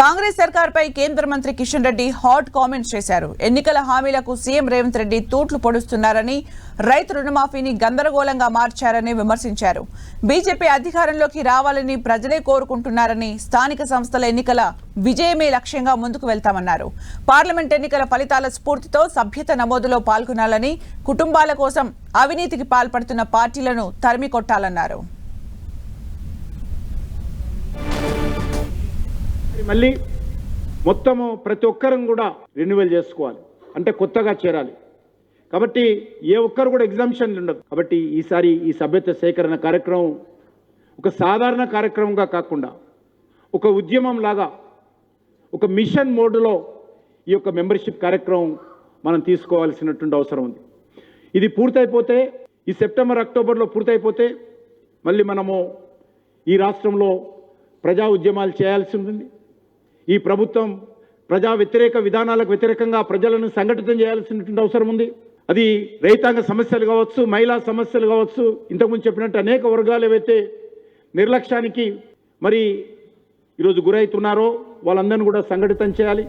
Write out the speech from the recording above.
కాంగ్రెస్ సర్కార్పై కేంద్ర మంత్రి Kishan Reddy hot comments చేశారు. ఎన్నికల హామీలకు సీఎం రేవంత్ రెడ్డి తూట్లు పొడుస్తున్నారని రైతు రుణమాఫీని గందరగోళంగా మార్చారని విమర్శించారు. బీజేపీ అధికారంలోకి రావాలని ప్రజలే కోరుకుంటున్నారని స్థానిక సంస్థల ఎన్నికల విజయమే లక్ష్యంగా ముందుకు వెళ్తామన్నారు. పార్లమెంట్ ఎన్నికల ఫలితాల స్ఫూర్తితో సభ్యత నమోదులో పాల్గొనాలని కుటుంబాల కోసం అవినీతికి పాల్పడుతున్న పార్టీలను తరిమి కొట్టాలన్నారు మళ్ళీ మొత్తము ప్రతి ఒక్కరం కూడా రెన్యువల్ చేసుకోవాలి. అంటే కొత్తగా చేరాలి. కాబట్టి ఏ ఒక్కరు కూడా ఎగ్జామ్షన్లు ఉండదు. కాబట్టి ఈసారి ఈ సభ్యత సేకరణ కార్యక్రమం ఒక సాధారణ కార్యక్రమంగా కాకుండా ఒక ఉద్యమం లాగా ఒక మిషన్ మోడ్లో ఈ యొక్క మెంబర్షిప్ కార్యక్రమం మనం తీసుకోవాల్సినటువంటి అవసరం ఉంది. ఇది పూర్తయిపోతే ఈ సెప్టెంబర్ అక్టోబర్లో పూర్తయిపోతే మళ్ళీ మనము ఈ రాష్ట్రంలో ప్రజా ఉద్యమాలు చేయాల్సి ఉంటుంది. ఈ ప్రభుత్వం ప్రజా వ్యతిరేక విధానాలకు వ్యతిరేకంగా ప్రజలను సంఘటితం చేయాల్సినటువంటి అవసరం ఉంది. అది రైతాంగ సమస్యలు కావచ్చు మహిళా సమస్యలు కావచ్చు ఇంతకుముందు చెప్పినట్టు అనేక వర్గాలు ఏవైతే నిర్లక్ష్యానికి మరి ఈరోజు గురవుతున్నారో వాళ్ళందరినీ కూడా సంఘటితం చేయాలి.